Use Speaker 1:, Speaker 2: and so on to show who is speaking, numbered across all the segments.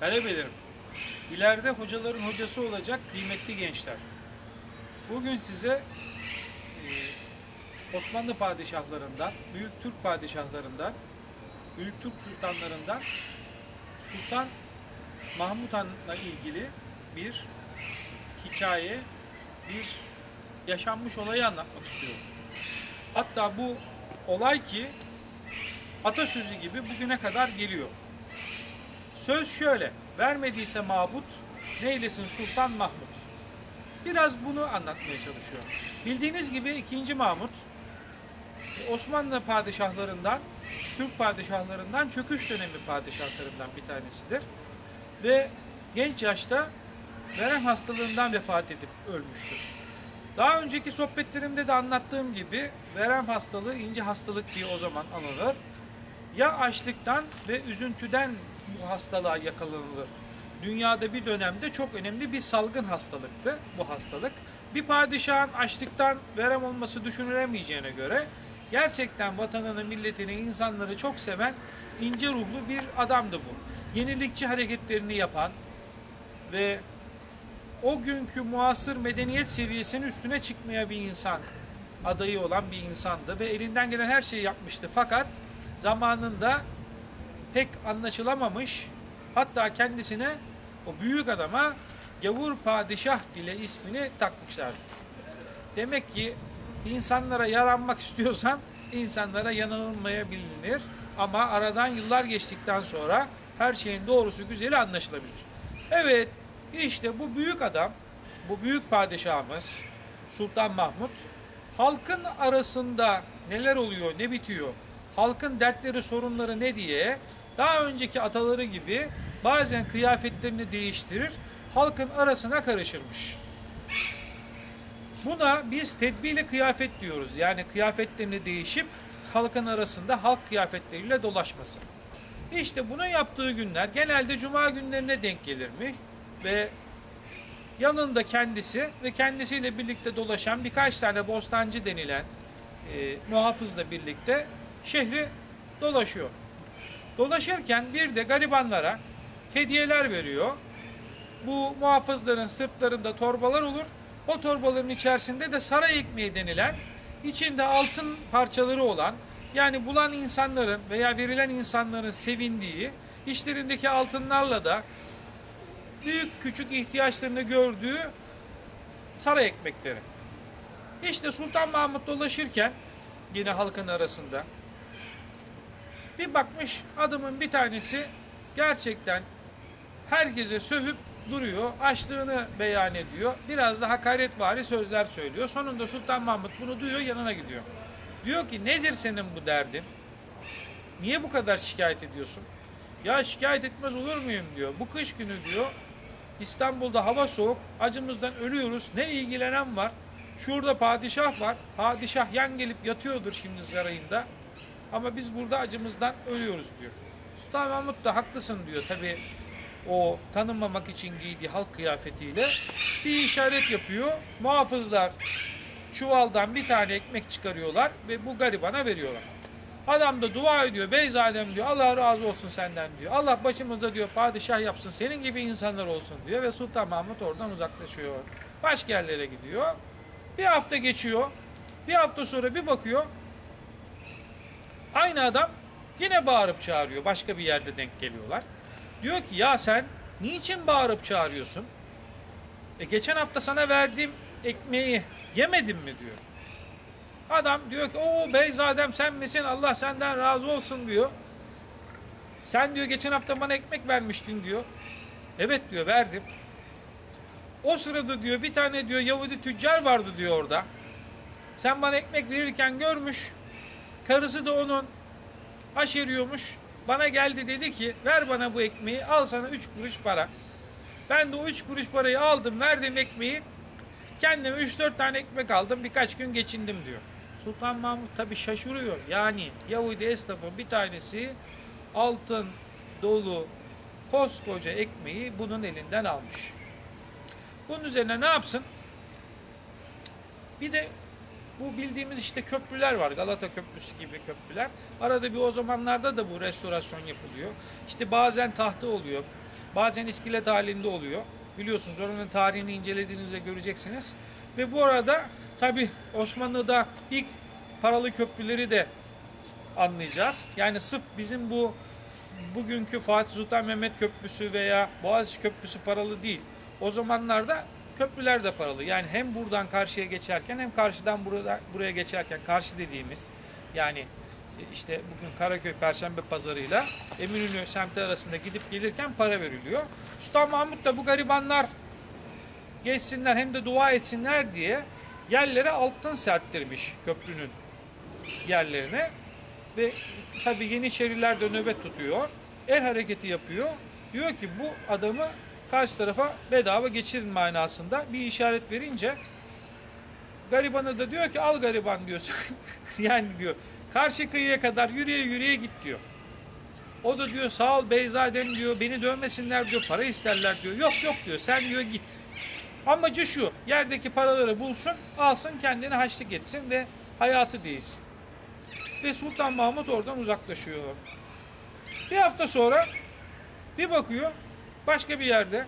Speaker 1: Talebelerim, ileride hocaların hocası olacak kıymetli gençler. Bugün size e, Osmanlı padişahlarından, Büyük Türk padişahlarından, Büyük Türk sultanlarından Sultan Mahmut Han'la ilgili bir hikaye, bir yaşanmış olayı anlatmak istiyorum. Hatta bu olay ki atasözü gibi bugüne kadar geliyor. Söz şöyle, vermediyse mabut, neylesin Sultan Mahmut. Biraz bunu anlatmaya çalışıyor. Bildiğiniz gibi 2. Mahmut, Osmanlı padişahlarından, Türk padişahlarından çöküş dönemi padişahlarından bir tanesidir. Ve genç yaşta verem hastalığından vefat edip ölmüştür. Daha önceki sohbetlerimde de anlattığım gibi verem hastalığı ince hastalık diye o zaman anılır. Ya açlıktan ve üzüntüden bu hastalığa yakalanılır. Dünyada bir dönemde çok önemli bir salgın hastalıktı bu hastalık. Bir padişahın açlıktan verem olması düşünülemeyeceğine göre gerçekten vatanını, milletini, insanları çok seven ince ruhlu bir adamdı bu. Yenilikçi hareketlerini yapan ve o günkü muasır medeniyet seviyesinin üstüne çıkmaya bir insan adayı olan bir insandı ve elinden gelen her şeyi yapmıştı. Fakat zamanında pek anlaşılamamış hatta kendisine o büyük adama gavur padişah dile ismini takmışlardı. Demek ki insanlara yaranmak istiyorsan insanlara yanılmaya bilinir ama aradan yıllar geçtikten sonra her şeyin doğrusu güzeli anlaşılabilir. Evet işte bu büyük adam, bu büyük padişahımız Sultan Mahmut halkın arasında neler oluyor, ne bitiyor, halkın dertleri, sorunları ne diye daha önceki ataları gibi bazen kıyafetlerini değiştirir, halkın arasına karışırmış. Buna biz tedbirli kıyafet diyoruz. Yani kıyafetlerini değişip halkın arasında halk kıyafetleriyle dolaşması. İşte bunu yaptığı günler genelde cuma günlerine denk gelirmiş ve yanında kendisi ve kendisiyle birlikte dolaşan birkaç tane bostancı denilen e, muhafızla birlikte şehri dolaşıyor. Dolaşırken bir de garibanlara hediyeler veriyor. Bu muhafızların sırtlarında torbalar olur. O torbaların içerisinde de saray ekmeği denilen, içinde altın parçaları olan, yani bulan insanların veya verilen insanların sevindiği, işlerindeki altınlarla da büyük küçük ihtiyaçlarını gördüğü saray ekmekleri. İşte Sultan Mahmut dolaşırken yine halkın arasında bir bakmış adamın bir tanesi gerçekten herkese sövüp duruyor. Açlığını beyan ediyor. Biraz da hakaretvari sözler söylüyor. Sonunda Sultan Mahmut bunu duyuyor yanına gidiyor. Diyor ki nedir senin bu derdin? Niye bu kadar şikayet ediyorsun? Ya şikayet etmez olur muyum diyor. Bu kış günü diyor İstanbul'da hava soğuk. Acımızdan ölüyoruz. Ne ilgilenen var? Şurada padişah var. Padişah yan gelip yatıyordur şimdi sarayında. Ama biz burada acımızdan ölüyoruz diyor. Sultan Mahmut da haklısın diyor. Tabi o tanınmamak için giydiği halk kıyafetiyle bir işaret yapıyor. Muhafızlar çuvaldan bir tane ekmek çıkarıyorlar ve bu garibana veriyorlar. Adam da dua ediyor. Beyzadem diyor. Allah razı olsun senden diyor. Allah başımıza diyor padişah yapsın. Senin gibi insanlar olsun diyor. Ve Sultan Mahmut oradan uzaklaşıyor. Başka yerlere gidiyor. Bir hafta geçiyor. Bir hafta sonra bir bakıyor. Aynı adam yine bağırıp çağırıyor. Başka bir yerde denk geliyorlar. Diyor ki ya sen niçin bağırıp çağırıyorsun? E geçen hafta sana verdiğim ekmeği yemedin mi diyor. Adam diyor ki o beyzadem sen misin Allah senden razı olsun diyor. Sen diyor geçen hafta bana ekmek vermiştin diyor. Evet diyor verdim. O sırada diyor bir tane diyor Yahudi tüccar vardı diyor orada. Sen bana ekmek verirken görmüş. Karısı da onun aşeriyormuş. Bana geldi dedi ki ver bana bu ekmeği al sana üç kuruş para. Ben de o üç kuruş parayı aldım verdim ekmeği. Kendime üç dört tane ekmek aldım birkaç gün geçindim diyor. Sultan Mahmut tabi şaşırıyor. Yani Yahudi esnafın bir tanesi altın dolu koskoca ekmeği bunun elinden almış. Bunun üzerine ne yapsın? Bir de bu bildiğimiz işte köprüler var. Galata Köprüsü gibi köprüler. Arada bir o zamanlarda da bu restorasyon yapılıyor. İşte bazen tahta oluyor. Bazen iskelet halinde oluyor. Biliyorsunuz oranın tarihini incelediğinizde göreceksiniz. Ve bu arada tabi Osmanlı'da ilk paralı köprüleri de anlayacağız. Yani sırf bizim bu bugünkü Fatih Sultan Mehmet Köprüsü veya Boğaziçi Köprüsü paralı değil. O zamanlarda köprüler de paralı. Yani hem buradan karşıya geçerken hem karşıdan burada, buraya geçerken karşı dediğimiz yani işte bugün Karaköy Perşembe Pazarı'yla Eminönü semti arasında gidip gelirken para veriliyor. Sultan Mahmut da bu garibanlar geçsinler hem de dua etsinler diye yerlere altın serptirmiş köprünün yerlerine ve tabi Yeniçeriler de nöbet tutuyor. El hareketi yapıyor. Diyor ki bu adamı karşı tarafa bedava geçirin manasında bir işaret verince garibanı da diyor ki al gariban diyorsun. yani diyor karşı kıyıya kadar yürüye yürüye git diyor. O da diyor sağ ol beyzadem diyor beni dövmesinler diyor para isterler diyor. Yok yok diyor sen diyor git. Amacı şu yerdeki paraları bulsun alsın kendini haçlık etsin ve hayatı değilsin. Ve Sultan Mahmut oradan uzaklaşıyor. Bir hafta sonra bir bakıyor başka bir yerde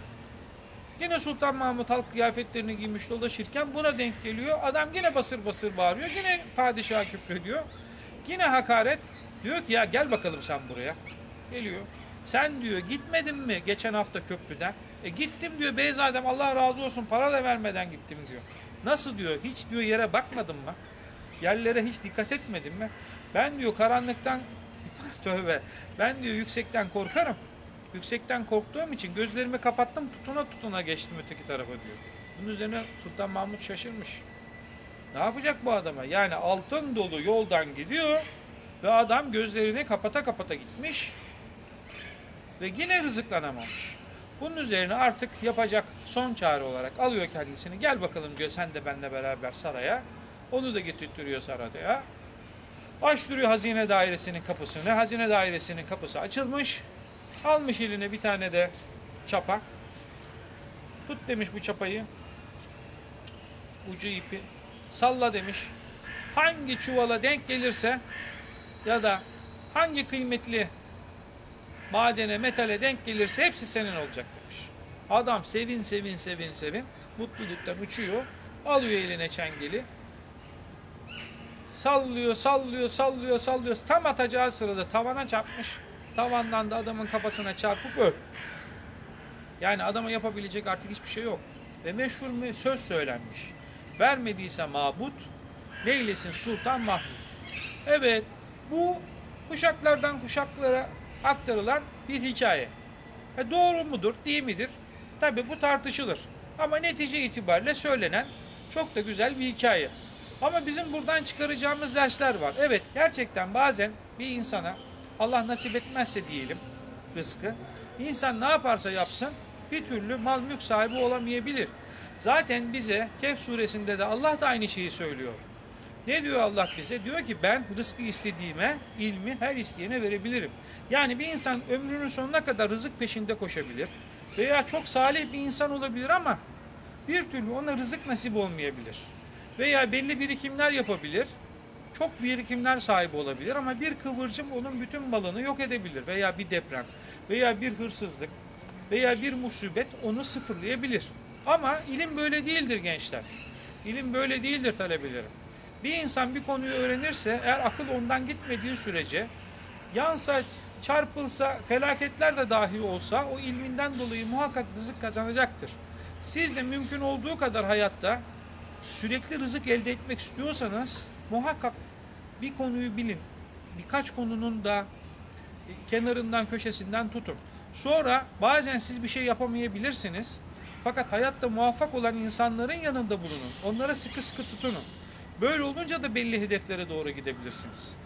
Speaker 1: yine Sultan Mahmut halk kıyafetlerini giymiş dolaşırken buna denk geliyor. Adam yine basır basır bağırıyor. Yine padişaha küfrediyor. Yine hakaret. Diyor ki ya gel bakalım sen buraya. Geliyor. Sen diyor gitmedin mi geçen hafta köprüden? E gittim diyor Beyzadem Allah razı olsun para da vermeden gittim diyor. Nasıl diyor hiç diyor yere bakmadın mı? Yerlere hiç dikkat etmedin mi? Ben diyor karanlıktan tövbe ben diyor yüksekten korkarım. Yüksekten korktuğum için gözlerimi kapattım tutuna tutuna geçtim öteki tarafa diyor. Bunun üzerine Sultan Mahmut şaşırmış. Ne yapacak bu adama? Yani altın dolu yoldan gidiyor ve adam gözlerini kapata kapata gitmiş ve yine rızıklanamamış. Bunun üzerine artık yapacak son çare olarak alıyor kendisini. Gel bakalım diyor sen de benimle beraber saraya. Onu da getirtiyor saraya. Açtırıyor hazine dairesinin kapısını. Hazine dairesinin kapısı açılmış. Almış eline bir tane de çapa. Tut demiş bu çapayı. Ucu ipi. Salla demiş. Hangi çuvala denk gelirse ya da hangi kıymetli madene, metale denk gelirse hepsi senin olacak demiş. Adam sevin sevin sevin sevin mutluluktan uçuyor. Alıyor eline çengeli. Sallıyor, sallıyor, sallıyor, sallıyor. Tam atacağı sırada tavana çarpmış. Tavandan da adamın kafasına çarpıp öl. Yani adama yapabilecek artık hiçbir şey yok. Ve meşhur bir söz söylenmiş. Vermediyse mabut, neylesin Sultan Mahmut. Evet, bu kuşaklardan kuşaklara aktarılan bir hikaye. E doğru mudur, değil midir? Tabi bu tartışılır. Ama netice itibariyle söylenen çok da güzel bir hikaye. Ama bizim buradan çıkaracağımız dersler var. Evet gerçekten bazen bir insana Allah nasip etmezse diyelim rızkı. İnsan ne yaparsa yapsın bir türlü mal mülk sahibi olamayabilir. Zaten bize Kehf suresinde de Allah da aynı şeyi söylüyor. Ne diyor Allah bize? Diyor ki ben rızkı istediğime ilmi her isteyene verebilirim. Yani bir insan ömrünün sonuna kadar rızık peşinde koşabilir. Veya çok salih bir insan olabilir ama bir türlü ona rızık nasip olmayabilir. Veya belli birikimler yapabilir. Çok birikimler sahibi olabilir ama bir kıvırcım onun bütün malını yok edebilir. Veya bir deprem veya bir hırsızlık veya bir musibet onu sıfırlayabilir. Ama ilim böyle değildir gençler. İlim böyle değildir talebelerim. Bir insan bir konuyu öğrenirse eğer akıl ondan gitmediği sürece yansa, çarpılsa, felaketler de dahi olsa o ilminden dolayı muhakkak rızık kazanacaktır. Siz de mümkün olduğu kadar hayatta sürekli rızık elde etmek istiyorsanız muhakkak bir konuyu bilin. Birkaç konunun da kenarından köşesinden tutun. Sonra bazen siz bir şey yapamayabilirsiniz. Fakat hayatta muvaffak olan insanların yanında bulunun. Onlara sıkı sıkı tutunun. Böyle olunca da belli hedeflere doğru gidebilirsiniz.